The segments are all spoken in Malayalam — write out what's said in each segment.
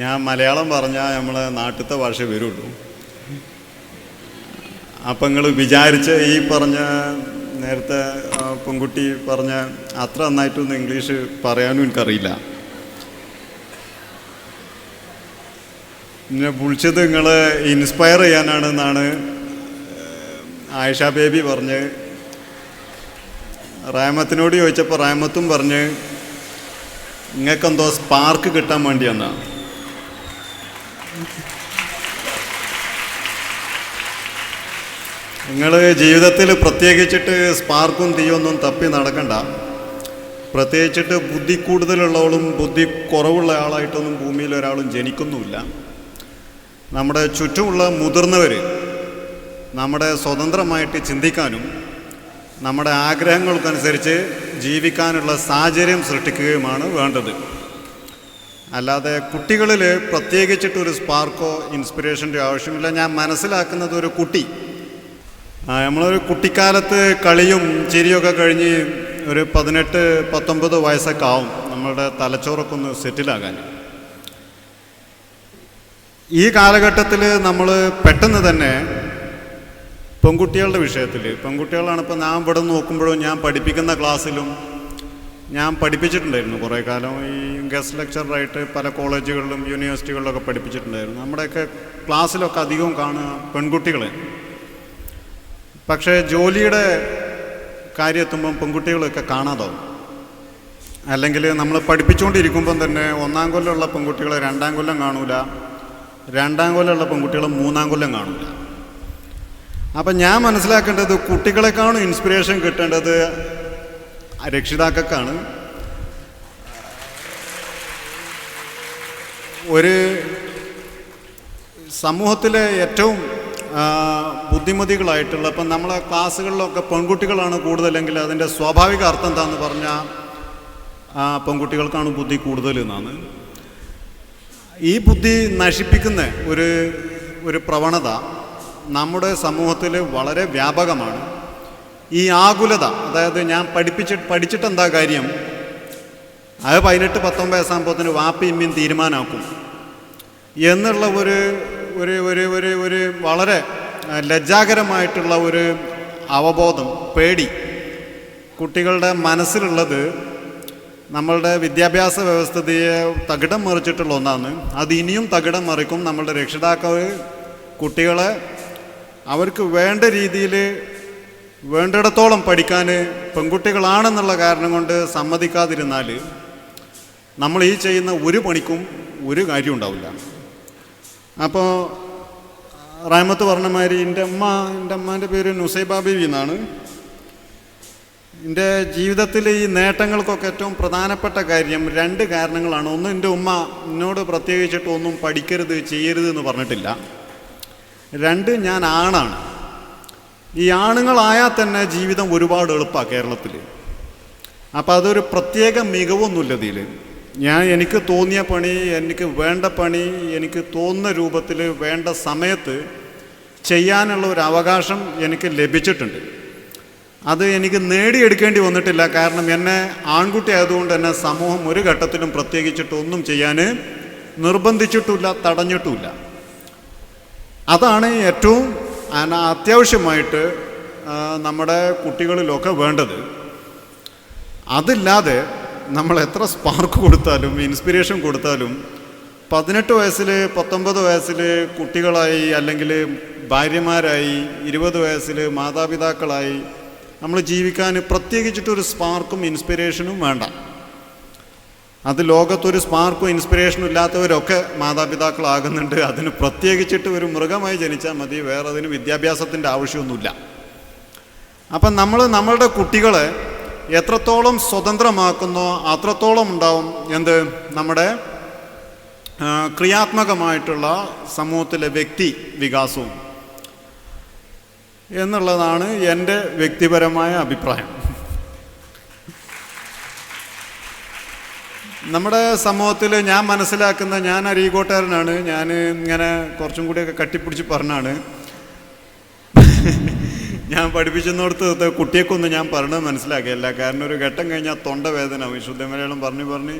ഞാൻ മലയാളം പറഞ്ഞാൽ നമ്മളെ നാട്ടിലത്തെ ഭാഷ വരുള്ളൂ. അപ്പം നിങ്ങൾ വിചാരിച്ച് ഈ പറഞ്ഞ നേരത്തെ പെൺകുട്ടി പറഞ്ഞ അത്ര നന്നായിട്ടൊന്നും ഇംഗ്ലീഷ് പറയാനും എനിക്കറിയില്ല. എന്നെ വിളിച്ചത് നിങ്ങൾ ഇൻസ്പയർ ചെയ്യാനാണെന്നാണ് ആയിഷ ബേബി പറഞ്ഞ്. റാമത്തിനോട് ചോദിച്ചപ്പോൾ റാമത്തും പറഞ്ഞ് നിങ്ങൾക്കെന്തോ സ്പാർക്ക് കിട്ടാൻ വേണ്ടിയെന്നാണ് നിങ്ങൾ ജീവിതത്തിൽ പ്രത്യേകിച്ചിട്ട് സ്പാർക്കും തീയൊന്നും തപ്പി നടക്കണ്ട. പ്രത്യേകിച്ചിട്ട് ബുദ്ധി കൂടുതലുള്ളവളും ബുദ്ധി കുറവുള്ള ആളായിട്ടൊന്നും ഭൂമിയിൽ ഒരാളും ജനിക്കുന്നുമില്ല. നമ്മുടെ ചുറ്റുമുള്ള മുതിർന്നവർ നമ്മുടെ സ്വതന്ത്രമായിട്ട് ചിന്തിക്കാനും നമ്മുടെ ആഗ്രഹങ്ങൾക്കനുസരിച്ച് ജീവിക്കാനുള്ള സാഹചര്യം സൃഷ്ടിക്കുകയുമാണ് വേണ്ടത്. അല്ലാതെ കുട്ടികളിൽ പ്രത്യേകിച്ചിട്ടൊരു സ്പാർക്കോ ഇൻസ്പിറേഷന്റെ ആവശ്യമില്ല. ഞാൻ മനസ്സിലാക്കുന്നത് ഒരു കുട്ടി നമ്മളൊരു കുട്ടിക്കാലത്ത് കളിയും ചിരിയൊക്കെ കഴിഞ്ഞ് ഒരു പതിനെട്ട് പത്തൊമ്പത് വയസ്സൊക്കെ ആവും നമ്മളുടെ തലച്ചോറൊക്കെ ഒന്ന് സെറ്റിലാകാൻ. ഈ കാലഘട്ടത്തിൽ നമ്മൾ പെട്ടെന്ന് തന്നെ പെൺകുട്ടികളുടെ വിഷയത്തിൽ പെൺകുട്ടികളാണ് ഇപ്പോൾ ഞാൻ ഇവിടെ നോക്കുമ്പോഴും ഞാൻ പഠിപ്പിക്കുന്ന ക്ലാസ്സിലും ഞാൻ പഠിപ്പിച്ചിട്ടുണ്ടായിരുന്നു കുറേ കാലം. ഈ ഗസ്റ്റ് ലെക്ചറായിട്ട് പല കോളേജുകളിലും യൂണിവേഴ്സിറ്റികളിലൊക്കെ പഠിപ്പിച്ചിട്ടുണ്ടായിരുന്നു. നമ്മുടെയൊക്കെ ക്ലാസ്സിലൊക്കെ അധികവും കാണുക പെൺകുട്ടികളെ. പക്ഷേ ജോലിയുടെ കാര്യം എത്തുമ്പം പെൺകുട്ടികളൊക്കെ കാണാതാവും. അല്ലെങ്കിൽ നമ്മൾ പഠിപ്പിച്ചുകൊണ്ടിരിക്കുമ്പം തന്നെ ഒന്നാം കൊല്ലമുള്ള പെൺകുട്ടികളെ രണ്ടാം കൊല്ലം കാണൂല രണ്ടാം കൊല്ലമുള്ള പെൺകുട്ടികളെ മൂന്നാം കൊല്ലം കാണൂല. അപ്പം ഞാൻ മനസ്സിലാക്കേണ്ടത് കുട്ടികളെക്കാളും ഇൻസ്പിറേഷൻ കിട്ടേണ്ടത് രക്ഷിതാക്കൾക്കാണ്. ഒരു സമൂഹത്തിലെ ഏറ്റവും ബുദ്ധിമതികളായിട്ടുള്ള ഇപ്പം നമ്മളെ ക്ലാസ്സുകളിലൊക്കെ പെൺകുട്ടികളാണ് കൂടുതലെങ്കിൽ അതിന്റെ സ്വാഭാവിക അർത്ഥം എന്താണെന്ന് പറഞ്ഞാൽ പെൺകുട്ടികൾക്കാണ് ബുദ്ധി കൂടുതൽ എന്നാണ്. ഈ ബുദ്ധി നശിപ്പിക്കുന്ന ഒരു ഒരു പ്രവണത നമ്മുടെ സമൂഹത്തിൽ വളരെ വ്യാപകമാണ്. ഈ ആകുലത അതായത് ഞാൻ പഠിപ്പിച്ച് പഠിച്ചിട്ട് എന്താ കാര്യം? അത് പതിനെട്ട് പത്തൊമ്പത് വയസ്സാകുമ്പോഴത്തേന് വാപ്പി ഇമ്മിയും തീരുമാനമാക്കും എന്നുള്ള ഒരു ഒരു ഒരു ഒരു ഒരു വളരെ ലജ്ജാകരമായിട്ടുള്ള ഒരു അവബോധം പേടി. കുട്ടികളുടെ മനസ്സിലുള്ളത് നമ്മളുടെ വിദ്യാഭ്യാസ വ്യവസ്ഥതയെ തകിടം മറിച്ചിട്ടുള്ള ഒന്നാണ്. അത് ഇനിയും തകിടം മറിക്കും നമ്മളുടെ രക്ഷിതാക്കൾ കുട്ടികളെ. അവർക്ക് വേണ്ട രീതിയിൽ വേണ്ടിടത്തോളം പഠിക്കാൻ പെൺകുട്ടികളാണെന്നുള്ള കാരണം കൊണ്ട് സമ്മതിക്കാതിരുന്നാൽ നമ്മൾ ഈ ചെയ്യുന്ന ഒരു പണിക്കും ഒരു കാര്യം ഉണ്ടാവില്ല. അപ്പോൾ റഹ്മത്ത് പറഞ്ഞ മാതിരി എന്റെ അമ്മ എന്റെ അമ്മാന്റെ പേര് നുസൈബ എന്നാണ്. എന്റെ ജീവിതത്തിൽ ഈ നേട്ടങ്ങൾക്കൊക്കെ ഏറ്റവും പ്രധാനപ്പെട്ട കാര്യം രണ്ട് കാരണങ്ങളാണ്. ഒന്ന് എന്റെ ഉമ്മ എന്നോട് പ്രത്യേകിച്ചിട്ട് ഒന്നും പഠിക്കരുത് ചെയ്യരുത് എന്ന് പറഞ്ഞിട്ടില്ല. രണ്ട് ഞാൻ ആണാണ്. ഈ ആണുങ്ങളായാൽ തന്നെ ജീവിതം ഒരുപാട് എളുപ്പമാണ് കേരളത്തിൽ അപ്പോൾ അതൊരു പ്രത്യേക മികവൊന്നുമില്ല ഇതിൽ ഞാൻ എനിക്ക് തോന്നിയ പണി എനിക്ക് വേണ്ട പണി എനിക്ക് തോന്നുന്ന രൂപത്തിൽ വേണ്ട സമയത്ത് ചെയ്യാനുള്ള ഒരു അവകാശം എനിക്ക് ലഭിച്ചിട്ടുണ്ട്. അത് എനിക്ക് നേടിയെടുക്കേണ്ടി വന്നിട്ടില്ല. കാരണം എന്നെ ആൺകുട്ടി ആയതുകൊണ്ട് തന്നെ സമൂഹം ഒരു ഘട്ടത്തിലും പ്രത്യേകിച്ചിട്ട് ഒന്നും ചെയ്യാൻ നിർബന്ധിച്ചിട്ടില്ല തടഞ്ഞിട്ടുമില്ല അതാണ് ഏറ്റവും അത്യാവശ്യമായിട്ട് നമ്മുടെ കുട്ടികളിലൊക്കെ വേണ്ടത്. അതില്ലാതെ നമ്മൾ എത്ര സ്പാർക്ക് കൊടുത്താലും ഇൻസ്പിറേഷൻ കൊടുത്താലും പതിനെട്ട് വയസ്സിൽ പത്തൊമ്പത് വയസ്സിൽ കുട്ടികളായി അല്ലെങ്കിൽ ഭാര്യമാരായി ഇരുപത് വയസ്സിൽ മാതാപിതാക്കളായി നമ്മൾ ജീവിക്കാൻ പ്രത്യേകിച്ചിട്ടൊരു സ്പാർക്കും ഇൻസ്പിറേഷനും വേണ്ട. അത് ലോകത്തൊരു സ്പാർക്കും ഇൻസ്പിറേഷനും ഇല്ലാത്തവരൊക്കെ മാതാപിതാക്കളാകുന്നുണ്ട്. അതിന് പ്രത്യേകിച്ചിട്ട് ഒരു മൃഗമായി ജനിച്ചാൽ മതി. വേറെ അതിന് വിദ്യാഭ്യാസത്തിന്റെ ആവശ്യമൊന്നുമില്ല. അപ്പം നമ്മൾ നമ്മളുടെ കുട്ടികളെ എത്രത്തോളം സ്വതന്ത്രമാക്കുന്നോ അത്രത്തോളം ഉണ്ടാവും എന്ത് നമ്മുടെ ക്രിയാത്മകമായിട്ടുള്ള സമൂഹത്തിലെ വ്യക്തി വികാസവും. എന്നുള്ളതാണ് എന്റെ വ്യക്തിപരമായ അഭിപ്രായം. നമ്മുടെ സമൂഹത്തിൽ ഞാൻ മനസ്സിലാക്കുന്ന ഞാൻ അരീകോട്ടുകാരനാണ് ഞാൻ ഇങ്ങനെ കുറച്ചും കൂടിയൊക്കെ കട്ടിപ്പിടിച്ച് പറഞ്ഞാണ്. ഞാൻ പഠിപ്പിച്ചെന്നോടത്ത് കുട്ടിയെക്കൊന്നും ഞാൻ പറഞ്ഞത് മനസ്സിലാക്കിയല്ല. കാരണം ഒരു ഘട്ടം കഴിഞ്ഞാൽ തൊണ്ട വേദന വിശുദ്ധ മലയാളം പറഞ്ഞു പറഞ്ഞ്.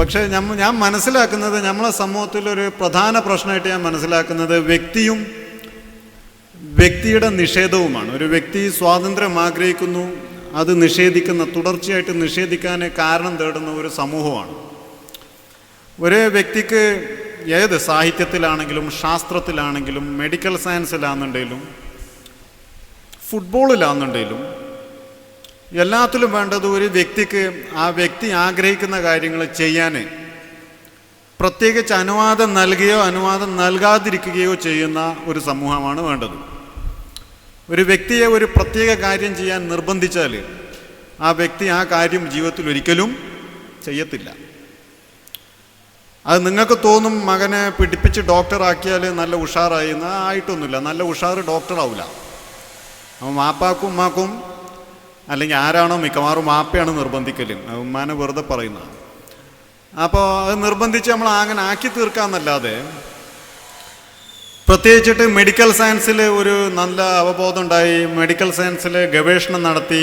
പക്ഷേ ഞമ്മ ഞാൻ മനസ്സിലാക്കുന്നത് നമ്മളെ സമൂഹത്തിലൊരു പ്രധാന പ്രശ്നമായിട്ട് ഞാൻ മനസ്സിലാക്കുന്നത് വ്യക്തിയും വ്യക്തിയുടെ നിഷേധവുമാണ്. ഒരു വ്യക്തി സ്വാതന്ത്ര്യം ആഗ്രഹിക്കുന്നു അത് നിഷേധിക്കുന്ന തുടർച്ചയായിട്ട് നിഷേധിക്കാൻ കാരണം തേടുന്ന ഒരു സമൂഹമാണ്. ഒരേ വ്യക്തിക്ക് ഏത് സാഹിത്യത്തിലാണെങ്കിലും ശാസ്ത്രത്തിലാണെങ്കിലും മെഡിക്കൽ സയൻസിലാണെന്നുണ്ടെങ്കിലും ഫുട്ബോളിലാണെന്നുണ്ടെങ്കിലും എല്ലാത്തിലും വേണ്ടത് ഒരു വ്യക്തിക്ക് ആ വ്യക്തി ആഗ്രഹിക്കുന്ന കാര്യങ്ങൾ ചെയ്യാൻ പ്രത്യേകിച്ച് അനുവാദം നൽകുകയോ അനുവാദം നൽകാതിരിക്കുകയോ ചെയ്യുന്ന ഒരു സമൂഹമാണ് വേണ്ടത്. ഒരു വ്യക്തിയെ ഒരു പ്രത്യേക കാര്യം ചെയ്യാൻ നിർബന്ധിച്ചാൽ ആ വ്യക്തി ആ കാര്യം ജീവിതത്തിൽ ഒരിക്കലും ചെയ്യത്തില്ല. അത് നിങ്ങൾക്ക് തോന്നും മകനെ പിടിപ്പിച്ച് ഡോക്ടറാക്കിയാൽ നല്ല ഉഷാറായി എന്ന് ആയിട്ടൊന്നുമില്ല. നല്ല ഉഷാർ ഡോക്ടറാവില്ല അപ്പോൾ മാപ്പാക്കും ഉമ്മാക്കും അല്ലെങ്കിൽ ആരാണോ മിക്കവാറും മാപ്പയാണ് നിർബന്ധിക്കലും. ഉമ്മാനെ വെറുതെ പറയുന്നത് അപ്പോൾ അത് നിർബന്ധിച്ച് നമ്മൾ അങ്ങനെ ആക്കി തീർക്കാമെന്നല്ലാതെ പ്രത്യേകിച്ചിട്ട് മെഡിക്കൽ സയൻസിൽ ഒരു നല്ല അവബോധം ഉണ്ടായി മെഡിക്കൽ സയൻസിൽ ഗവേഷണം നടത്തി.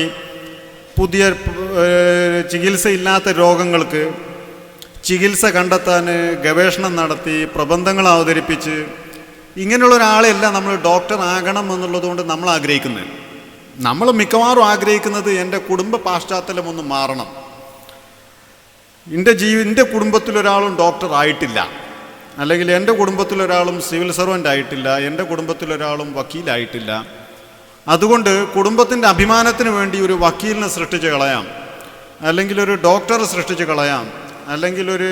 പുതിയ ചികിത്സയില്ലാത്ത രോഗങ്ങൾക്ക് ചികിത്സ കണ്ടെത്താൻ ഗവേഷണം നടത്തി പ്രബന്ധങ്ങൾ അവതരിപ്പിച്ച് ഇങ്ങനെയുള്ള ഒരാളെയല്ല നമ്മൾ ഡോക്ടർ ആകണം എന്നുള്ളതുകൊണ്ട് നമ്മൾ ആഗ്രഹിക്കുന്നത് നമ്മൾ മിക്കവാറും ആഗ്രഹിക്കുന്നത് എന്റെ കുടുംബ പാശ്ചാത്തലം ഒന്ന് മാറണം. എന്റെ ജീവി എന്റെ കുടുംബത്തിലൊരാളും ഡോക്ടർ ആയിട്ടില്ല അല്ലെങ്കിൽ എന്റെ കുടുംബത്തിലൊരാളും സിവിൽ സർവന്റ് ആയിട്ടില്ല എന്റെ കുടുംബത്തിലൊരാളും വക്കീലായിട്ടില്ല. അതുകൊണ്ട് കുടുംബത്തിന്റെ അഭിമാനത്തിന് വേണ്ടി ഒരു വക്കീലിനെ സൃഷ്ടിച്ച് കളയാം. അല്ലെങ്കിൽ ഒരു ഡോക്ടറെ സൃഷ്ടിച്ച് കളയാം. അല്ലെങ്കിൽ ഒരു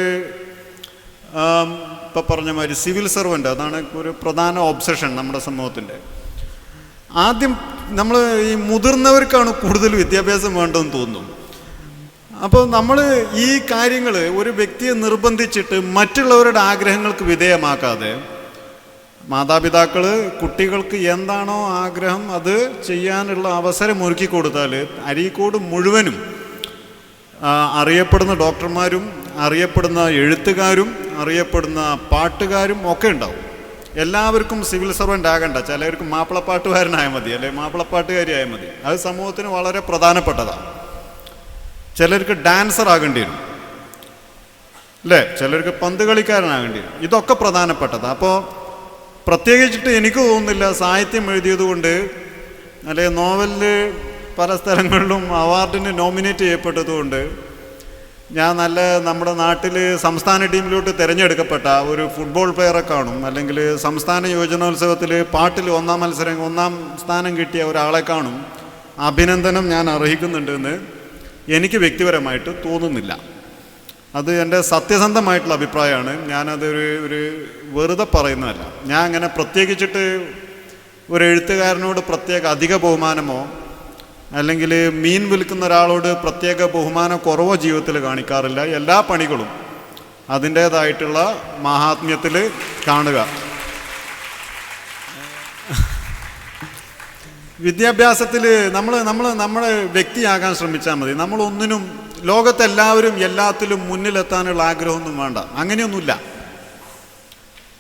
ഇപ്പം പറഞ്ഞ മാതിരി സിവിൽ സർവന്റ് അതാണ് ഒരു പ്രധാന ഒബ്സഷൻ നമ്മുടെ സമൂഹത്തിന്റെ ആദ്യം നമ്മൾ ഈ മുതിർന്നവർക്കാണ് കൂടുതൽ വിദ്യാഭ്യാസം വേണ്ടതെന്ന് തോന്നുന്നു. അപ്പോൾ നമ്മൾ ഈ കാര്യങ്ങൾ ഒരു വ്യക്തിയെ നിർബന്ധിച്ചിട്ട് മറ്റുള്ളവരുടെ ആഗ്രഹങ്ങൾക്ക് വിധേയമാക്കാതെ മാതാപിതാക്കൾ കുട്ടികൾക്ക് എന്താണോ ആഗ്രഹം അത് ചെയ്യാനുള്ള അവസരം ഒരുക്കി കൊടുത്താൽ അരീക്കോട് മുഴുവനും അറിയപ്പെടുന്ന ഡോക്ടർമാരും അറിയപ്പെടുന്ന എഴുത്തുകാരും അറിയപ്പെടുന്ന പാട്ടുകാരും ഒക്കെ ഉണ്ടാവും. എല്ലാവർക്കും സിവിൽ സർവന്റ് ആകണ്ട. ചിലർക്ക് മാപ്പിളപ്പാട്ടുകാരനായ മതി അല്ലെ മാപ്പിളപ്പാട്ടുകാരി ആയാൽ മതി. അത് സമൂഹത്തിന് വളരെ പ്രധാനപ്പെട്ടതാണ്. ചിലർക്ക് ഡാൻസർ ആകേണ്ടി വരും. അല്ലേ? ചിലർക്ക് പന്ത് കളിക്കാരനാകേണ്ടി വരും. ഇതൊക്കെ പ്രധാനപ്പെട്ടതാണ്. അപ്പോൾ പ്രത്യേകിച്ചിട്ട് എനിക്ക് തോന്നുന്നില്ല സാഹിത്യം എഴുതിയത് കൊണ്ട് അല്ലെ നോവലിൽ പല സ്ഥലങ്ങളിലും അവാർഡിന് നോമിനേറ്റ് ചെയ്യപ്പെട്ടതുകൊണ്ട് ഞാൻ നല്ല നമ്മുടെ നാട്ടിൽ സംസ്ഥാന ടീമിലോട്ട് തിരഞ്ഞെടുക്കപ്പെട്ട ഒരു ഫുട്ബോൾ പ്ലെയറെ കാണും. അല്ലെങ്കിൽ സംസ്ഥാന യുവജനോത്സവത്തിൽ പാട്ടിൽ ഒന്നാം മത്സരം ഒന്നാം സ്ഥാനം കിട്ടിയ ഒരാളെ കാണും. അഭിനന്ദനം ഞാൻ അർഹിക്കുന്നുണ്ടെന്ന് എനിക്ക് വ്യക്തിപരമായിട്ട് തോന്നുന്നില്ല. അത് എന്റെ സത്യസന്ധമായിട്ടുള്ള അഭിപ്രായമാണ്. ഞാനതൊരു ഒരു വെറുതെ പറയുന്നതല്ല. ഞാൻ അങ്ങനെ പ്രത്യേകിച്ചിട്ട് ഒരു എഴുത്തുകാരനോട് പ്രത്യേക അധിക ബഹുമാനമോ അല്ലെങ്കിൽ മീൻ വിൽക്കുന്ന ഒരാളോട് പ്രത്യേക ബഹുമാന കുറവോ ജീവിതത്തിൽ കാണിക്കാറില്ല. എല്ലാ പണികളും അതിന്റേതായിട്ടുള്ള മഹാത്മ്യത്തിൽ കാണുക. വിദ്യാഭ്യാസത്തിൽ നമ്മൾ നമ്മൾ നമ്മുടെ വ്യക്തിയാകാൻ ശ്രമിച്ചാൽ മതി. നമ്മളൊന്നിനും ലോകത്തെല്ലാവരും എല്ലാത്തിലും മുന്നിലെത്താനുള്ള ആഗ്രഹമൊന്നും വേണ്ട. അങ്ങനെയൊന്നുമില്ല.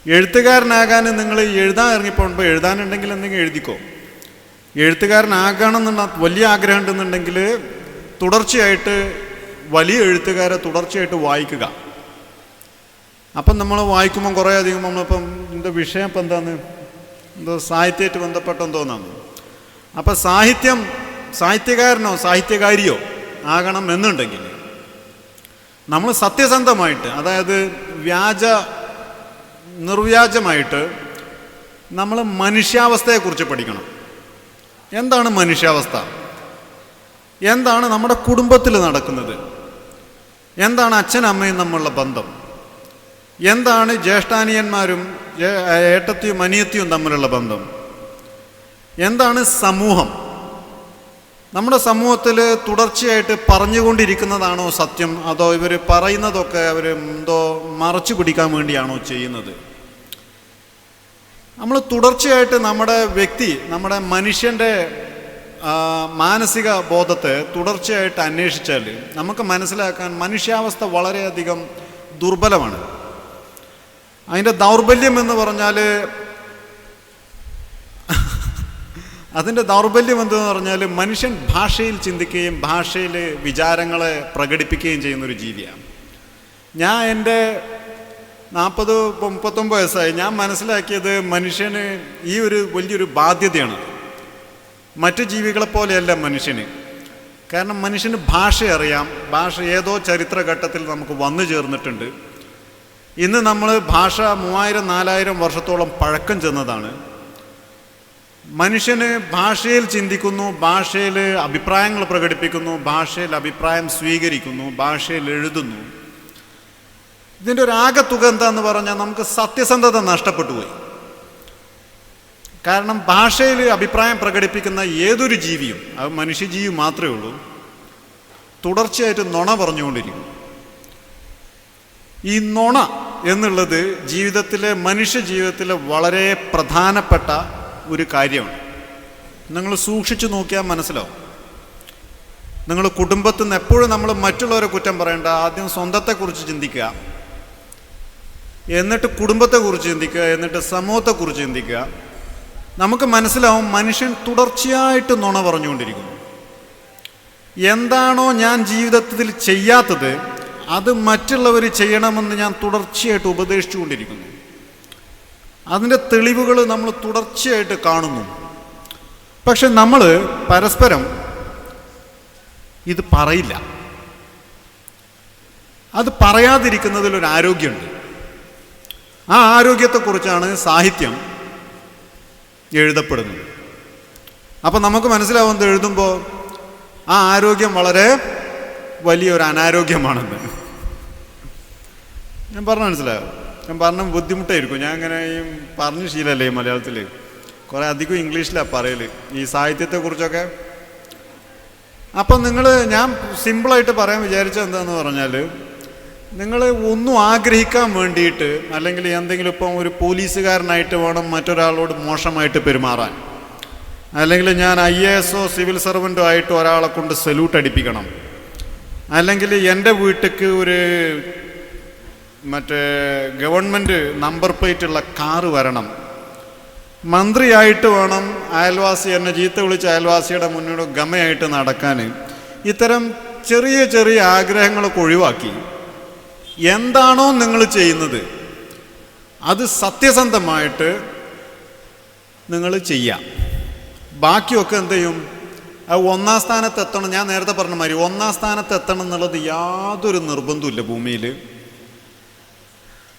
എഴുത്തുകാരനാകാൻ നിങ്ങൾ എഴുതാൻ ഇറങ്ങിപ്പോകുമ്പോൾ എഴുതാനുണ്ടെങ്കിൽ എന്തെങ്കിലും എഴുതിക്കോ. എഴുത്തുകാരനാകണം എന്നുള്ള വലിയ ആഗ്രഹം ഉണ്ടെന്നുണ്ടെങ്കിൽ തുടർച്ചയായിട്ട് വലിയ എഴുത്തുകാരെ തുടർച്ചയായിട്ട് വായിക്കുക. അപ്പം നമ്മൾ വായിക്കുമ്പോൾ കുറേ അധികം നമ്മളിപ്പം ഇതിന്റെ വിഷയം ഇപ്പം എന്താന്ന് എന്തോ സാഹിത്യമായിട്ട് ബന്ധപ്പെട്ടെന്ന് തോന്നുന്നു. അപ്പം സാഹിത്യം സാഹിത്യകാരനോ സാഹിത്യകാരിയോ ആകണം എന്നുണ്ടെങ്കിൽ നമ്മൾ സത്യസന്ധമായിട്ട് അതായത് വ്യാജ നിർവ്യാജമായിട്ട് നമ്മൾ മനുഷ്യാവസ്ഥയെക്കുറിച്ച് പഠിക്കണം. എന്താണ് മനുഷ്യാവസ്ഥ? എന്താണ് നമ്മുടെ കുടുംബത്തിൽ നടക്കുന്നത്? എന്താണ് അച്ഛനും അമ്മയും തമ്മിലുള്ള ബന്ധം? എന്താണ് ജ്യേഷ്ഠാനിയന്മാരും ഏട്ടത്തിയും അനിയത്തിയും തമ്മിലുള്ള ബന്ധം? എന്താണ് സമൂഹം? നമ്മുടെ സമൂഹത്തിൽ തുടർച്ചയായിട്ട് പറഞ്ഞുകൊണ്ടിരിക്കുന്നതാണോ സത്യം? അതോ ഇവർ പറയുന്നതൊക്കെ അവർ എന്തോ മറച്ചു പിടിക്കാൻ വേണ്ടിയാണോ ചെയ്യുന്നത്? നമ്മൾ തുടർച്ചയായിട്ട് നമ്മുടെ വ്യക്തി നമ്മുടെ മനുഷ്യന്റെ മാനസിക ബോധത്തെ തുടർച്ചയായിട്ട് അന്വേഷിച്ചാൽ നമുക്ക് മനസ്സിലാക്കാൻ മനുഷ്യാവസ്ഥ വളരെയധികം ദുർബലമാണ്. അതിന്റെ ദൗർബല്യം എന്ന് പറഞ്ഞാൽ അതിന്റെ ദൗർബല്യം എന്തെന്ന് പറഞ്ഞാൽ മനുഷ്യൻ ഭാഷയിൽ ചിന്തിക്കുകയും ഭാഷയിൽ വിചാരങ്ങളെ പ്രകടിപ്പിക്കുകയും ചെയ്യുന്നൊരു ജീവിയാണ്. ഞാൻ എന്റെ നാൽപ്പത് മുപ്പത്തൊമ്പത് വയസ്സായി. ഞാൻ മനസ്സിലാക്കിയത് മനുഷ്യന് ഈ ഒരു വലിയൊരു ബാധ്യതയാണ്. മറ്റു ജീവികളെ പോലെയല്ല മനുഷ്യന്. കാരണം മനുഷ്യന് ഭാഷ അറിയാം. ഭാഷ ഏതോ ചരിത്രഘട്ടത്തിൽ നമുക്ക് വന്നു ചേർന്നിട്ടുണ്ട്. ഇന്ന് നമ്മൾ ഭാഷ മൂവായിരം നാലായിരം വർഷത്തോളം പഴക്കം ചെന്നതാണ്. മനുഷ്യന് ഭാഷയിൽ ചിന്തിക്കുന്നു ഭാഷയിൽ അഭിപ്രായങ്ങൾ പ്രകടിപ്പിക്കുന്നു ഭാഷയിൽ അഭിപ്രായം സ്വീകരിക്കുന്നു ഭാഷയിൽ എഴുതുന്നു. ഇതിന്റെ ഒരു ആകത്തുക എന്താന്ന് പറഞ്ഞാൽ നമുക്ക് സത്യസന്ധത നഷ്ടപ്പെട്ടു പോയി കാരണം ഭാഷയിൽ അഭിപ്രായം പ്രകടിപ്പിക്കുന്ന ഏതൊരു ജീവിയും അത് മനുഷ്യജീവി മാത്രമേ ഉള്ളൂ തുടർച്ചയായിട്ട് നുണ പറഞ്ഞുകൊണ്ടിരിക്കും ഈ നുണ എന്നുള്ളത് ജീവിതത്തിലെ മനുഷ്യ ജീവിതത്തിലെ വളരെ പ്രധാനപ്പെട്ട ഒരു കാര്യമാണ്. നിങ്ങൾ സൂക്ഷിച്ചു നോക്കിയാൽ മനസ്സിലാവും. നിങ്ങൾ കുടുംബത്തിൽ നിന്ന് എപ്പോഴും നമ്മൾ മറ്റുള്ളവരെ കുറ്റം പറയേണ്ട ആദ്യം സ്വന്തത്തെക്കുറിച്ച് ചിന്തിക്കുക. എന്നിട്ട് കുടുംബത്തെക്കുറിച്ച് ചിന്തിക്കുക എന്നിട്ട് സമൂഹത്തെക്കുറിച്ച് ചിന്തിക്കുക. നമുക്ക് മനസ്സിലാവും മനുഷ്യൻ തുടർച്ചയായിട്ട് നുണ പറഞ്ഞുകൊണ്ടിരിക്കുന്നു. എന്താണോ ഞാൻ ജീവിതത്തിൽ ചെയ്യാത്തത് അത് മറ്റുള്ളവർ ചെയ്യണമെന്ന് ഞാൻ തുടർച്ചയായിട്ട് ഉപദേശിച്ചുകൊണ്ടിരിക്കുന്നു. അതിന്റെ തെളിവുകൾ നമ്മൾ തുടർച്ചയായിട്ട് കാണുന്നു. പക്ഷെ നമ്മൾ പരസ്പരം ഇത് പറയില്ല. അത് പറയാതിരിക്കുന്നതിലൊരു ആരോഗ്യമുണ്ട്. ആ ആരോഗ്യത്തെക്കുറിച്ചാണ് സാഹിത്യം എഴുതപ്പെടുന്നത്. അപ്പം നമുക്ക് മനസ്സിലാവുന്നത് എഴുതുമ്പോൾ ആ ആരോഗ്യം വളരെ വലിയൊരു അനാരോഗ്യമാണെന്ന്. ഞാൻ പറഞ്ഞു മനസ്സിലാവും ഞാൻ പറഞ്ഞ ബുദ്ധിമുട്ടായിരിക്കും. ഞാൻ അങ്ങനെ ഈ പറഞ്ഞു ശീലല്ലേ മലയാളത്തിൽ കുറേ അധികം ഇംഗ്ലീഷിലാണ് പറയൽ ഈ സാഹിത്യത്തെക്കുറിച്ചൊക്കെ. അപ്പം നിങ്ങൾ ഞാൻ സിമ്പിളായിട്ട് പറയാൻ വിചാരിച്ചത് എന്താണെന്ന് പറഞ്ഞാൽ നിങ്ങൾ ഒന്നും ആഗ്രഹിക്കാൻ വേണ്ടിയിട്ട് അല്ലെങ്കിൽ എന്തെങ്കിലും ഇപ്പം ഒരു പോലീസുകാരനായിട്ട് വേണം മറ്റൊരാളോട് മോശമായിട്ട് പെരുമാറാൻ. അല്ലെങ്കിൽ ഞാൻ ഐ എ എസോ സിവിൽ സർവന്റോ ആയിട്ട് ഒരാളെ കൊണ്ട് സല്യൂട്ട് അടിപ്പിക്കണം. അല്ലെങ്കിൽ എന്റെ വീട്ടിലേക്ക് ഒരു മറ്റേ ഗവൺമെന്റ് നമ്പർ പ്ലേറ്റുള്ള കാറ് വരണം. മന്ത്രിയായിട്ട് വേണം അയൽവാസി എന്നെ ചീത്ത വിളിച്ച അയൽവാസിയുടെ മുന്നോട്ട് ഗമയായിട്ട് നടക്കാൻ. ഇത്തരം ചെറിയ ചെറിയ ആഗ്രഹങ്ങളൊക്കെ ഒഴിവാക്കി. എന്താണോ നിങ്ങൾ ചെയ്യുന്നത് അത് സത്യസന്ധമായിട്ട് നിങ്ങൾ ചെയ്യാം. ബാക്കിയൊക്കെ എന്ത് ചെയ്യും? ഒന്നാം സ്ഥാനത്ത് എത്തണം. ഞാൻ നേരത്തെ പറഞ്ഞ മാതിരി ഒന്നാം സ്ഥാനത്ത് എത്തണം എന്നുള്ളത് യാതൊരു നിർബന്ധമില്ല ഭൂമിയിൽ.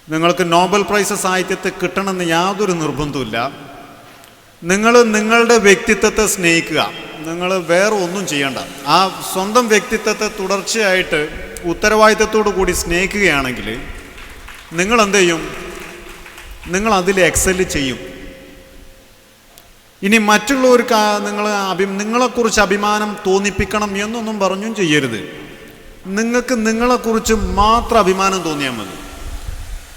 നിങ്ങൾക്ക് നോബൽ പ്രൈസ് സാഹിത്യത്തെ കിട്ടണമെന്ന് യാതൊരു നിർബന്ധമില്ല നിങ്ങൾ നിങ്ങളുടെ വ്യക്തിത്വത്തെ സ്നേഹിക്കുക. നിങ്ങൾ വേറെ ഒന്നും ചെയ്യണ്ട. ആ സ്വന്തം വ്യക്തിത്വത്തെ തുടർച്ചയായിട്ട് ഉത്തരവാദിത്തത്തോടു കൂടി സ്നേഹിക്കുകയാണെങ്കിൽ നിങ്ങൾ എന്ത് ചെയ്യും? നിങ്ങൾ അതിൽ എക്സൽ ചെയ്യും. ഇനി മറ്റുള്ളവർക്ക് നിങ്ങൾ അഭി നിങ്ങളെക്കുറിച്ച് അഭിമാനം തോന്നിപ്പിക്കണം എന്നൊന്നും പറഞ്ഞും ചെയ്യരുത്. നിങ്ങൾക്ക് നിങ്ങളെക്കുറിച്ച് മാത്രം അഭിമാനം തോന്നിയാൽ മതി.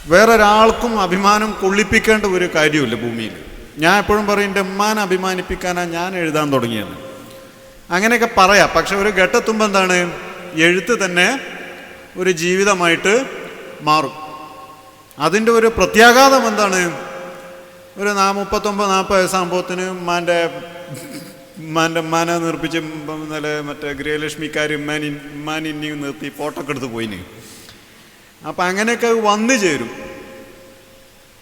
വേറൊരാൾക്കും അഭിമാനം കൊള്ളിപ്പിക്കേണ്ട ഒരു കാര്യമില്ല ഭൂമിയിൽ. ഞാൻ എപ്പോഴും പറയും എന്റെ ഉമ്മാനെ അഭിമാനിപ്പിക്കാനാണ് ഞാൻ എഴുതാൻ തുടങ്ങിയത്. അങ്ങനെയൊക്കെ പറയാം. പക്ഷെ ഒരു ഘട്ടത്തുമ്പോൾ എന്താണ്? എഴുത്ത് തന്നെ ഒരു ജീവിതമായിട്ട് മാറും. അതിന്റെ ഒരു പ്രത്യാഘാതം എന്താണ്? ഒരു നാ മുപ്പത്തൊമ്പത് നാൽപ്പത് വയസ്സാകുമ്പോഴത്തിന് ഉമ്മാന്റെ ഉമ്മാന്റെ ഉമ്മാനെ നിർപ്പിച്ച് ഇന്നലെ മറ്റേ ഗൃഹലക്ഷ്മിക്കാർ ഉമ്മാനി ഉമ്മാനിന്നെയും നിർത്തി ഫോട്ടോ ഒക്കെ എടുത്ത് പോയിന്. അപ്പം അങ്ങനെയൊക്കെ വന്നു ചേരും.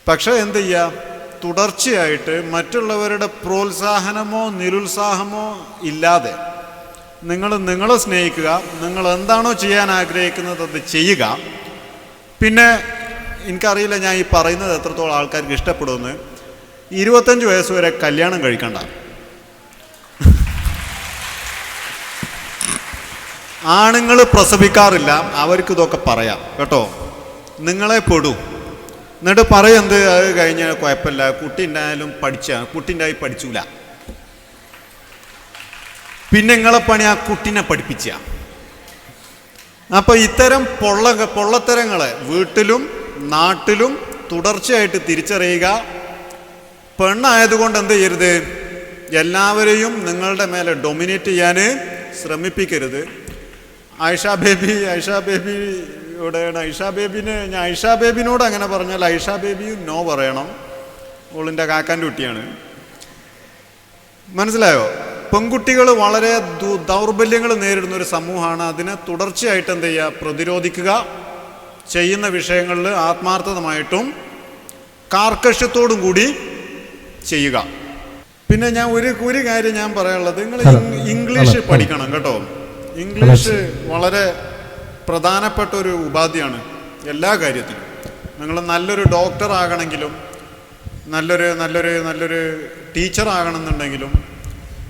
പക്ഷെ എന്ത് ചെയ്യുക തുടർച്ചയായിട്ട് മറ്റുള്ളവരുടെ പ്രോത്സാഹനമോ നിരുത്സാഹമോ ഇല്ലാതെ നിങ്ങൾ നിങ്ങളെ സ്നേഹിക്കുക നിങ്ങൾ എന്താണോ ചെയ്യാൻ ആഗ്രഹിക്കുന്നത് അത് ചെയ്യുക. പിന്നെ എനിക്കറിയില്ല ഞാൻ ഈ പറയുന്നത് എത്രത്തോളം ആൾക്കാർക്ക് ഇഷ്ടപ്പെടുമെന്ന്. ഇരുപത്തഞ്ച് വയസ്സ് വരെ കല്യാണം കഴിക്കണ്ട. ആണുങ്ങൾ പ്രസവിക്കാറില്ല അവർക്ക് ഇതൊക്കെ പറയാം. കേട്ടോ? നിങ്ങളെ പെടൂ. എന്നിട്ട് പറയും അത് കഴിഞ്ഞാൽ കുഴപ്പമില്ല. കുട്ടി ഉണ്ടായാലും പഠിച്ച കുട്ടി ഉണ്ടായി പഠിച്ചൂല. പിന്നെ നിങ്ങളെ പണി ആ കുട്ടിനെ പഠിപ്പിച്ച. അപ്പൊ ഇത്തരം പൊള്ള പൊള്ളത്തരങ്ങളെ വീട്ടിലും നാട്ടിലും തുടർച്ചയായിട്ട് തിരിച്ചറിയുക. പെണ്ണായതുകൊണ്ട് എന്ത് ചെയ്യരുത്? എല്ലാവരെയും നിങ്ങളുടെ മേലെ ഡൊമിനേറ്റ് ചെയ്യാൻ ശ്രമിപ്പിക്കരുത്. ഐഷ ബേബി ഐഷ ബേബി ഇവിടെയാണ് ഐഷ ബേബിനെ ഞാൻ ഐഷ ബേബിനോട് അങ്ങനെ പറഞ്ഞാൽ ഐഷ ബേബി നോ പറയണം. ഓളിന്റെ കാക്കാന്റെ കുട്ടിയാണ്. മനസ്സിലായോ? പെൺകുട്ടികൾ വളരെ ദു- ദൗർബല്യങ്ങൾ നേരിടുന്ന ഒരു സമൂഹമാണ്. അതിനെ തുടർച്ചയായിട്ട് എന്ത് ചെയ്യുക? പ്രതിരോധിക്കുക. ചെയ്യുന്ന വിഷയങ്ങളിൽ ആത്മാർത്ഥതമായിട്ടും കാർക്കശ്യത്തോടും കൂടി ചെയ്യുക. പിന്നെ ഞാൻ ഒരു ഒരു കാര്യം ഞാൻ പറയാനുള്ളത്. നിങ്ങൾ ഇംഗ്ലീഷ് പഠിക്കണം കേട്ടോ. ഇംഗ്ലീഷ് വളരെ പ്രധാനപ്പെട്ട ഒരു ഉപാധിയാണ് എല്ലാ കാര്യത്തിലും. നിങ്ങൾ നല്ലൊരു ഡോക്ടർ ആകണമെങ്കിലും നല്ലൊരു നല്ലൊരു നല്ലൊരു ടീച്ചർ ആകണമെന്നുണ്ടെങ്കിലും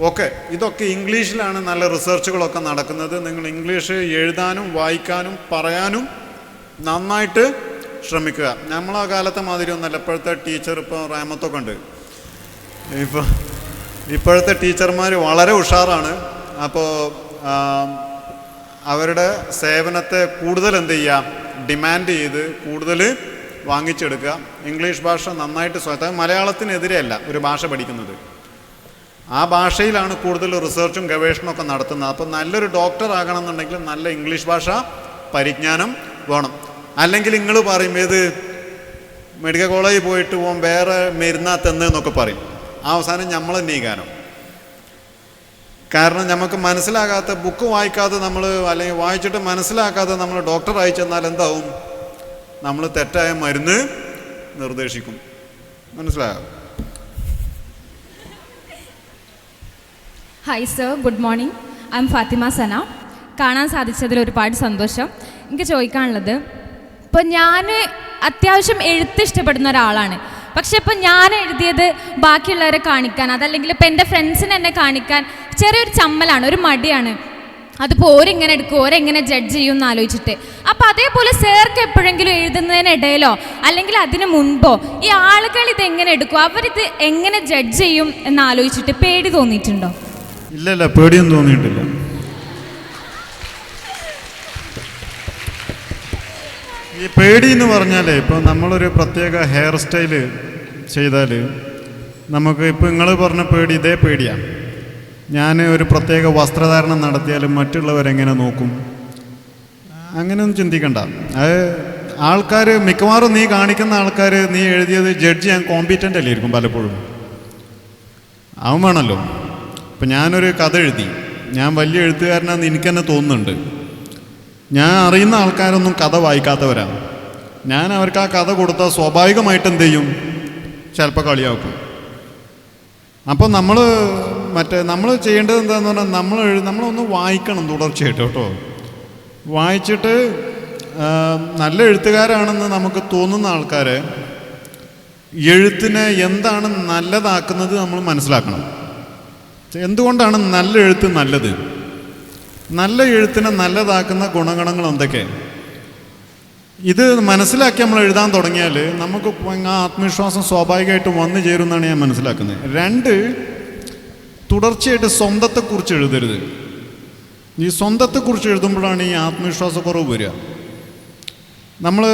ഒക്കെ ഇതൊക്കെ ഇംഗ്ലീഷിലാണ് നല്ല റിസർച്ചുകളൊക്കെ നടക്കുന്നത്. നിങ്ങൾ ഇംഗ്ലീഷ് എഴുതാനും വായിക്കാനും പറയാനും നന്നായിട്ട് ശ്രമിക്കുക. നമ്മളാ കാലത്തെ മാതിരി ഒന്നല്ല ഇപ്പോഴത്തെ ടീച്ചർ ഇപ്പോൾ റാമത്തൊക്കെ ഉണ്ട്. ഇപ്പോൾ ഇപ്പോഴത്തെ ടീച്ചർമാർ വളരെ ഉഷാറാണ്. അപ്പോൾ അവരുടെ സേവനത്തെ കൂടുതൽ എന്ത് ചെയ്യുക? ഡിമാൻഡ് ചെയ്ത് കൂടുതൽ വാങ്ങിച്ചെടുക്കുക. ഇംഗ്ലീഷ് ഭാഷ നന്നായിട്ട് സ്വന്തം മലയാളത്തിനെതിരെയല്ല ഒരു ഭാഷ പഠിക്കുന്നത്. ആ ഭാഷയിലാണ് കൂടുതൽ റിസർച്ചും ഗവേഷണവും ഒക്കെ നടത്തുന്നത്. അപ്പോൾ നല്ലൊരു ഡോക്ടർ ആകണമെന്നുണ്ടെങ്കിൽ നല്ല ഇംഗ്ലീഷ് ഭാഷ പരിജ്ഞാനം വേണം. അല്ലെങ്കിൽ നിങ്ങൾ പറയും ഏത് മെഡിക്കൽ കോളേജിൽ പോയിട്ട് പോകാൻ വേറെ മരുന്നാ തന്നെന്നൊക്കെ പറയും. ആ അവസാനം നമ്മൾ തന്നെ കാരണം കാരണം നമുക്ക് മനസ്സിലാകാത്ത ബുക്ക് വായിക്കാതെ നമ്മൾ അല്ലെങ്കിൽ വായിച്ചിട്ട് മനസ്സിലാക്കാതെ നമ്മൾ ഡോക്ടർ അയച്ചെന്നാൽ എന്താവും? നമ്മൾ തെറ്റായ മരുന്ന് നിർദ്ദേശിക്കും. മനസ്സിലായോ? Hi sir good morning I'm Fathima Sana കാണാൻ സാധിച്ചതിൽ ഒരുപാട് സന്തോഷം. എനിക്ക് ചോദിക്കാനുള്ളത് ഇപ്പോൾ ഞാൻ അത്യാവശ്യം എഴുത്ത് ഇഷ്ടപ്പെടുന്ന ഒരാളാണ്. പക്ഷെ ഇപ്പം ഞാൻ എഴുതിയത് ബാക്കിയുള്ളവരെ കാണിക്കാൻ അതല്ലെങ്കിൽ ഇപ്പം എന്റെ ഫ്രണ്ട്സിനെ എന്നെ കാണിക്കാൻ ചെറിയൊരു ചമ്മലാണ് ഒരു മടിയാണ്. അതിപ്പോൾ ഓരെങ്ങനെ എടുക്കും ഓരെങ്ങനെ ജഡ്ജ് ചെയ്യും എന്ന് ആലോചിച്ചിട്ട്. അപ്പം അതേപോലെ സേർക്ക് എപ്പോഴെങ്കിലും എഴുതുന്നതിനിടയിലോ അല്ലെങ്കിൽ അതിന് മുൻപോ ഈ ആളുകൾ ഇത് എങ്ങനെ എടുക്കും അവരിത് എങ്ങനെ ജഡ്ജ് ചെയ്യും എന്ന് ആലോചിച്ചിട്ട് പേടി തോന്നിയിട്ടുണ്ടോ? ഇല്ല ഇല്ല പേടിയൊന്നും തോന്നിയിട്ടില്ല. ഈ പേടി എന്ന് പറഞ്ഞാൽ ഇപ്പോൾ നമ്മളൊരു പ്രത്യേക ഹെയർ സ്റ്റൈൽ ചെയ്താൽ നമുക്ക് ഇപ്പോൾ നിങ്ങൾ പറഞ്ഞ പേടി ഇതേ പേടിയാണ് ഞാൻ ഒരു പ്രത്യേക വസ്ത്രധാരണം നടത്തിയാലും മറ്റുള്ളവരെങ്ങനെ നോക്കും? അങ്ങനെയൊന്നും ചിന്തിക്കണ്ട. അത് ആൾക്കാർ മിക്കവാറും നീ കാണിക്കുന്ന ആൾക്കാർ നീ എഴുതിയത് ജഡ്ജ് ഞാൻ കോമ്പീറ്റന്റ് ഇരിക്കും പലപ്പോഴും. അവൻ വേണമല്ലോ ഇപ്പം ഞാനൊരു കഥ എഴുതി. ഞാൻ വലിയ എഴുത്തുകാരനാന്ന് എനിക്ക് തന്നെ തോന്നുന്നുണ്ട്. ഞാൻ അറിയുന്ന ആൾക്കാരൊന്നും കഥ വായിക്കാത്തവരാണ് ഞാൻ അവർക്ക് ആ കഥ കൊടുത്താൽ സ്വാഭാവികമായിട്ട് എന്ത് ചെയ്യും? ചിലപ്പോൾ കളിയാക്കും. അപ്പോൾ നമ്മൾ മറ്റേ നമ്മൾ ചെയ്യേണ്ടത് എന്താണെന്ന് പറഞ്ഞാൽ നമ്മൾ നമ്മളൊന്ന് വായിക്കണം തുടർച്ചയായിട്ട് കേട്ടോ. വായിച്ചിട്ട് നല്ല എഴുത്തുകാരാണെന്ന് നമുക്ക് തോന്നുന്ന ആൾക്കാരെ എഴുത്തിനെ എന്താണ് നല്ലതാക്കുന്നത് നമ്മൾ മനസ്സിലാക്കണം. എന്തുകൊണ്ടാണ് നല്ല എഴുത്ത് നല്ലത്? നല്ല എഴുത്തിനെ നല്ലതാക്കുന്ന ഗുണഗണങ്ങൾ എന്തൊക്കെ? ഇത് മനസ്സിലാക്കി നമ്മൾ എഴുതാൻ തുടങ്ങിയാൽ നമുക്ക് ആ ആത്മവിശ്വാസം സ്വാഭാവികമായിട്ട് വന്നു ചേരുമെന്നാണ് ഞാൻ മനസ്സിലാക്കുന്നത്. രണ്ട് തുടർച്ചയായിട്ട് സ്വന്തത്തെക്കുറിച്ച് എഴുതരുത്. ഈ സ്വന്തത്തെക്കുറിച്ച് എഴുതുമ്പോഴാണ് ഈ ആത്മവിശ്വാസക്കുറവ് വരിക. നമ്മൾ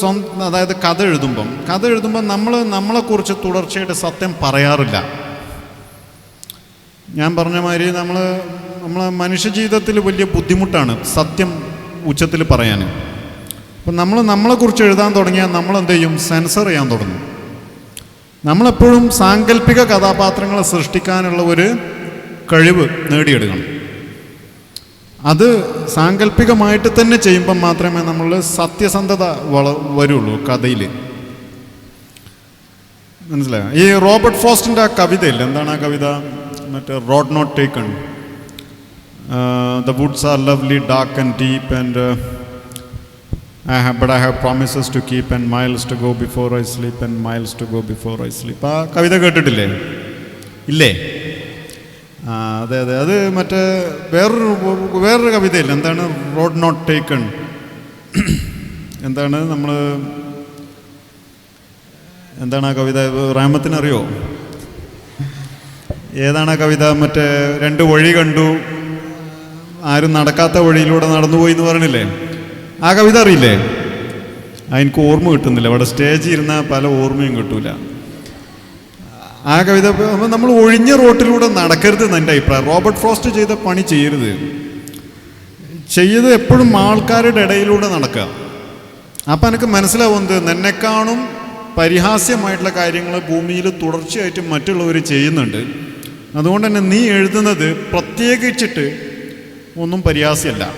സ്വന്തം അതായത് കഥ എഴുതുമ്പം കഥ എഴുതുമ്പം നമ്മൾ നമ്മളെക്കുറിച്ച് തുടർച്ചയായിട്ട് സത്യം പറയാറില്ല. ഞാൻ പറഞ്ഞ മാതിരി നമ്മൾ നമ്മളെ മനുഷ്യജീവിതത്തിൽ വലിയ ബുദ്ധിമുട്ടാണ് സത്യം ഉച്ചത്തിൽ പറയാൻ. അപ്പം നമ്മൾ നമ്മളെക്കുറിച്ച് എഴുതാൻ തുടങ്ങിയാൽ നമ്മൾ എന്ത് ചെയ്യും സെൻസർ ചെയ്യാൻ തുടങ്ങും. നമ്മളെപ്പോഴും സാങ്കല്പിക കഥാപാത്രങ്ങളെ സൃഷ്ടിക്കാനുള്ള ഒരു കഴിവ് നേടിയെടുക്കണം. അത് സാങ്കല്പികമായിട്ട് തന്നെ ചെയ്യുമ്പം മാത്രമേ നമ്മൾ സത്യസന്ധത വള വരുള്ളൂ കഥയിൽ മനസ്സിലായോ? ഈ റോബർട്ട് ഫോസ്റ്റിന്റെ ആ കവിതയില്ല എന്താണ് ആ കവിത? മറ്റേ road not taken. The woods are lovely dark and deep and I have but I have promises to keep and miles to go before I sleep and miles to go before I sleep ആ കവിത കേട്ടിട്ടില്ലേ? ഇല്ലേ? ആ അതെ അതെ. അത് മറ്റേ വേറൊരു വേറൊരു കവിതയില്ല? എന്താണ്? Road not taken. എന്താണ്? നമ്മൾ എന്താണ് ആ കവിത? റാമത്തിനറിയോ? ഏതാണ് ആ കവിത? മറ്റേ രണ്ട് വഴി കണ്ടു. ആരും നടക്കാത്ത വഴിയിലൂടെ നടന്നുപോയി എന്ന് പറഞ്ഞില്ലേ? ആ കവിത അറിയില്ലേ? എനിക്ക് ഓർമ്മ കിട്ടുന്നില്ല. അവിടെ സ്റ്റേജിൽ ഇരുന്ന പല ഓർമ്മയും കിട്ടൂല. ആ കവിത നമ്മൾ ഒഴിഞ്ഞ റോട്ടിലൂടെ നടക്കരുത് എന്ന് എന്റെ അഭിപ്രായം. റോബർട്ട് ഫ്രോസ്റ്റ് ചെയ്ത പണി ചെയ്യരുത്. ചെയ്ത് എപ്പോഴും ആൾക്കാരുടെ ഇടയിലൂടെ നടക്കുക. അപ്പം എനിക്ക് മനസ്സിലാവുന്നത് നിന്നെക്കാണും പരിഹാസ്യമായിട്ടുള്ള കാര്യങ്ങൾ ഭൂമിയിൽ തുടർച്ചയായിട്ട് മറ്റുള്ളവർ ചെയ്യുന്നുണ്ട്. അതുകൊണ്ട് തന്നെ നീ എഴുതുന്നത് പ്രത്യേകിച്ചിട്ട് ഒന്നും പരിഹാസ്യമല്ല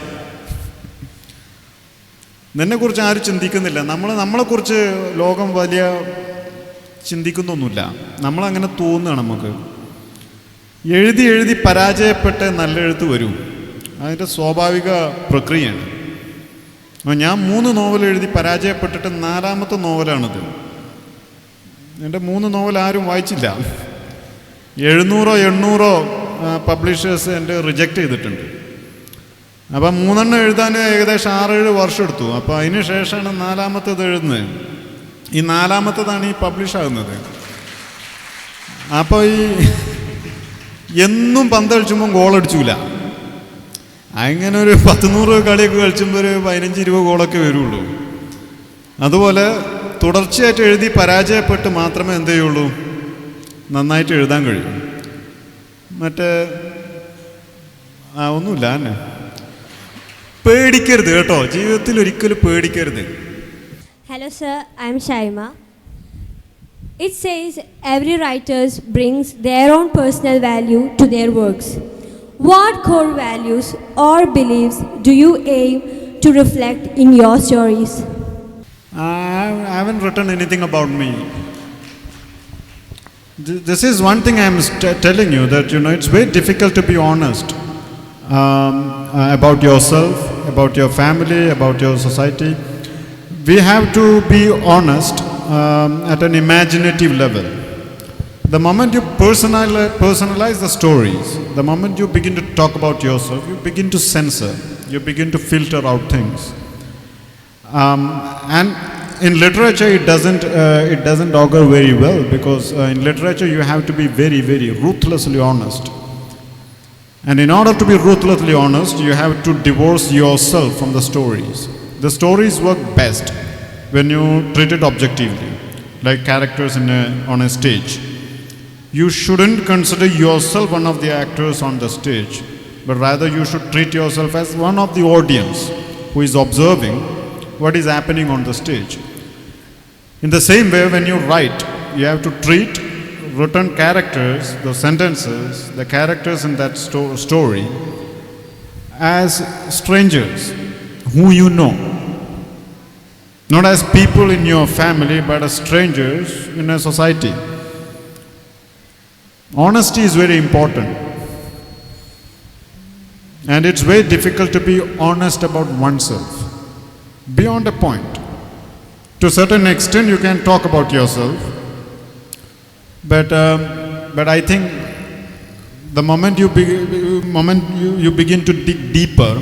നിന്നെക്കുറിച്ച് ആരും ചിന്തിക്കുന്നില്ല. നമ്മൾ നമ്മളെക്കുറിച്ച് ലോകം വലിയ ചിന്തിക്കുന്നൊന്നുമില്ല. നമ്മളങ്ങനെ തോന്നുകയാണ് നമുക്ക്. എഴുതി എഴുതി പരാജയപ്പെട്ട് നല്ല എഴുത്ത് വരും. അതിന്റെ സ്വാഭാവിക പ്രക്രിയയാണ്. ഞാൻ മൂന്ന് നോവൽ എഴുതി പരാജയപ്പെട്ടിട്ട് നാലാമത്തെ നോവലാണിത്. എന്റെ മൂന്ന് നോവൽ ആരും വായിച്ചില്ല. എഴുന്നൂറോ എണ്ണൂറോ പബ്ലിഷേഴ്സ് എന്റെ റിജക്റ്റ് ചെയ്തിട്ടുണ്ട്. അപ്പം മൂന്നെണ്ണം എഴുതാൻ ഏകദേശം ആറേഴ് വർഷം എടുത്തു. അപ്പോൾ അതിന് ശേഷമാണ് നാലാമത്തേത് എഴുതുന്നത്. ഈ നാലാമത്തേതാണ് ഈ പബ്ലിഷ് ആകുന്നത്. അപ്പോൾ ഈ എന്നും പന്ത് കളിച്ചുമ്പോൾ ഗോൾ അടിച്ചൂല. അങ്ങനെ ഒരു പത്ത് നൂറ് കളിയൊക്കെ കളിച്ചുമ്പോൾ ഒരു പതിനഞ്ച് ഇരുപത് ഗോളൊക്കെ വരുള്ളൂ. അതുപോലെ തുടർച്ചയായിട്ട് എഴുതി പരാജയപ്പെട്ട് മാത്രമേ എന്തു ചെയ്യുള്ളൂ നന്നായിട്ട് എഴുതാൻ കഴിയൂ. മറ്റേ ആ ഒന്നുമില്ല തന്നെ പേടിക്കരുത് കേട്ടോ. ജീവിതത്തിൽ ഒരിക്കലും പേടിക്കരുത്. Hello sir I'm Shaima it says every writers brings their own personal value to their works what core values or beliefs do you aim to reflect in your stories I haven't written anything about me. This is one thing I'm telling you that you know it's very difficult to be honest um, uh, about yourself, about your family, about your society. We have to be honest um, at an imaginative level. The moment you personalize, personalize the stories, the moment you begin to talk about yourself, you begin to censor, you begin to filter out things. Um, and in literature, it doesn't, uh, it doesn't augur very well because uh, in literature, you have to be very, very ruthlessly honest. And in order to be ruthlessly honest, you have to divorce yourself from the stories. The stories work best when you treat it objectively, like characters in a, on a stage. You shouldn't consider yourself one of the actors on the stage, but rather you should treat yourself as one of the audience who is observing what is happening on the stage. In the same way, when you write, you have to treat written characters, the sentences, the characters in that sto- story as strangers who you know. Not as people in your family, but as strangers in a society. Honesty is very important. And it's very difficult to be honest about oneself. Beyond a point. To a certain extent, you can talk about yourself. But, um, but I think the moment, you, be, moment you, you begin to dig deeper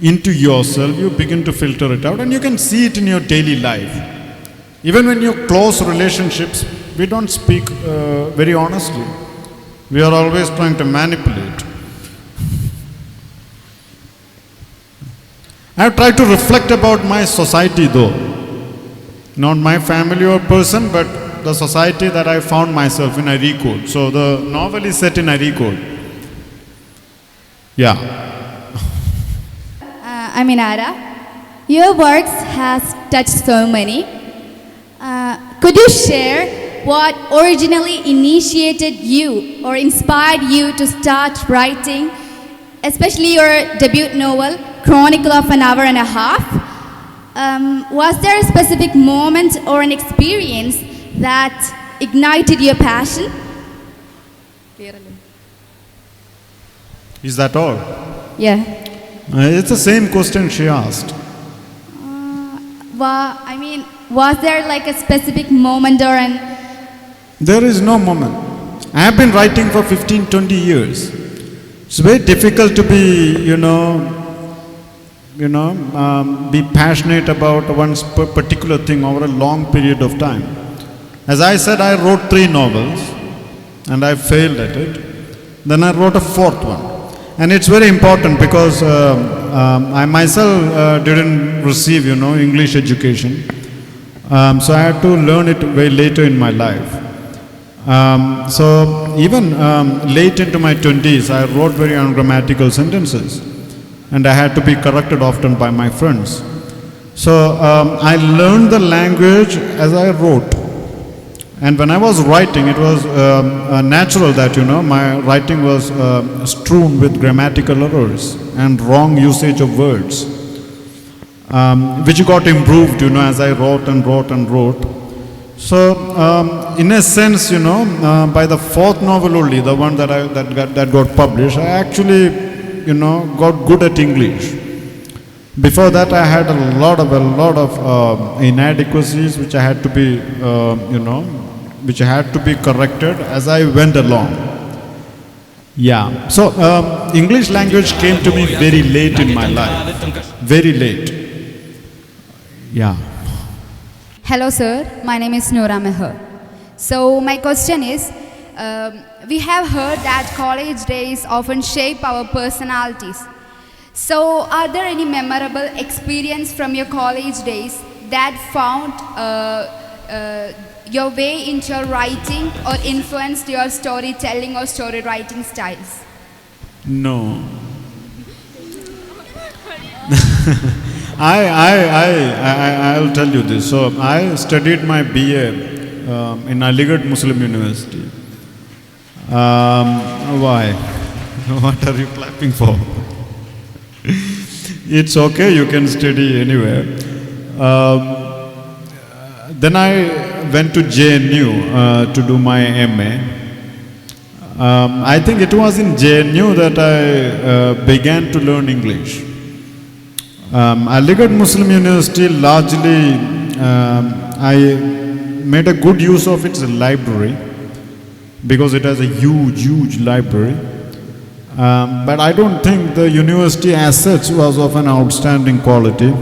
into yourself, you begin to filter it out, and you can see it in your daily life. Even when you close relationships, we don't speak uh, very honestly. We are always trying to manipulate. I have tried to reflect about my society though. Not my family or person, but the society that I found myself in Aricode. So the novel is set in Aricode. Yeah. Uh, I'm Inara. Your works has touched so many. Uh, could you share what originally initiated you or inspired you to start writing, especially your debut novel, Chronicle of an Hour and a Half? Um, was there a specific moment or an experience that ignited your passion? Is that all? Yeah. Uh, it's the same question she asked. Well, I mean, was there like a specific moment or an There is no moment. I have been writing for 15, 20 years. It's very difficult to be, you know, you know, um, be passionate about one particular thing over a long period of time. As I said, I wrote three novels and I failed at it. Then I wrote a fourth one. And it's very important because um, um, I myself uh, didn't receive, you know, English education. Um, so I had to learn it very later in my life. Um, so even um, late into my 20s, I wrote very ungrammatical sentences, and I had to be corrected often by my friends. So um, I learned the language as I wrote. And when I was writing, it was um, uh, natural that you know my writing was uh, strewn with grammatical errors and wrong usage of words. um, which got improved, you know, as I wrote and wrote and wrote. So, um, in a sense, you know, uh, by the fourth novel only, the one that I that got, that got published, I actually, you know, got good at English. Before that, I had a lot of a lot of uh, inadequacies which I had to be, uh, you know, which I had to be corrected as I went along. Yeah. So um, English language came to me very late in my life. Very late. Yeah. Hello, sir. My name is Noora Meher. So, my question is um, we have heard that college days often shape our personalities. So, are there any memorable experience from your college days that found uh, uh, your way into your writing or influenced your storytelling or story writing styles? No. I, I, I, I, I'll tell you this. So I studied my BA um, in Aligarh Muslim University. Um, why? What are you clapping for? it's okay, you can study anywhere. Um, then I went to JNU uh, to do my MA. Um, I think it was in JNU that I uh, began to learn English. Um, Aligarh Muslim University largely um, I made a good use of its library because it has a huge, huge library. Um, but I don't think the university as such was of an outstanding quality.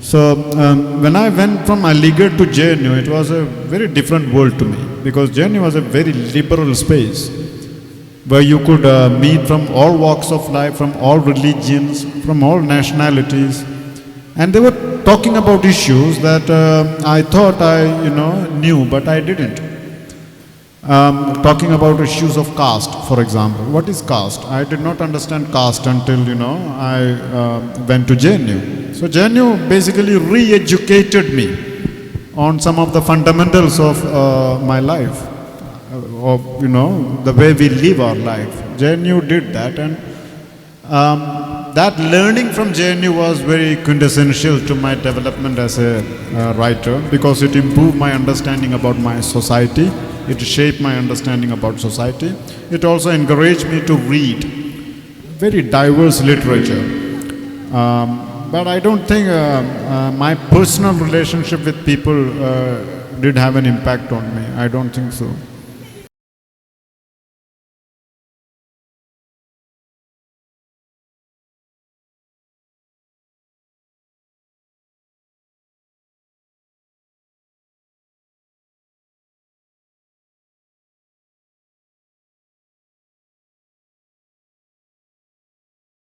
So um, when I went from Aligarh to JNU, it was a very different world to me because JNU was a very liberal space where you could uh, meet from all walks of life, from all religions, from all nationalities, and they were talking about issues that uh, I thought I, you know, knew, but I didn't. Um, talking about issues of caste, for example. What is caste? I did not understand caste until, you know, I uh, went to JNU. So JNU basically re-educated me on some of the fundamentals of uh, my life, uh, of, you know, the way we live our life. JNU did that and um, that learning from JNU was very quintessential to my development as a uh, writer because it improved my understanding about my society. It shaped my understanding about society. It also encouraged me to read very diverse literature. Um, but I don't think uh, uh, my personal relationship with people uh, did have an impact on me. I don't think so.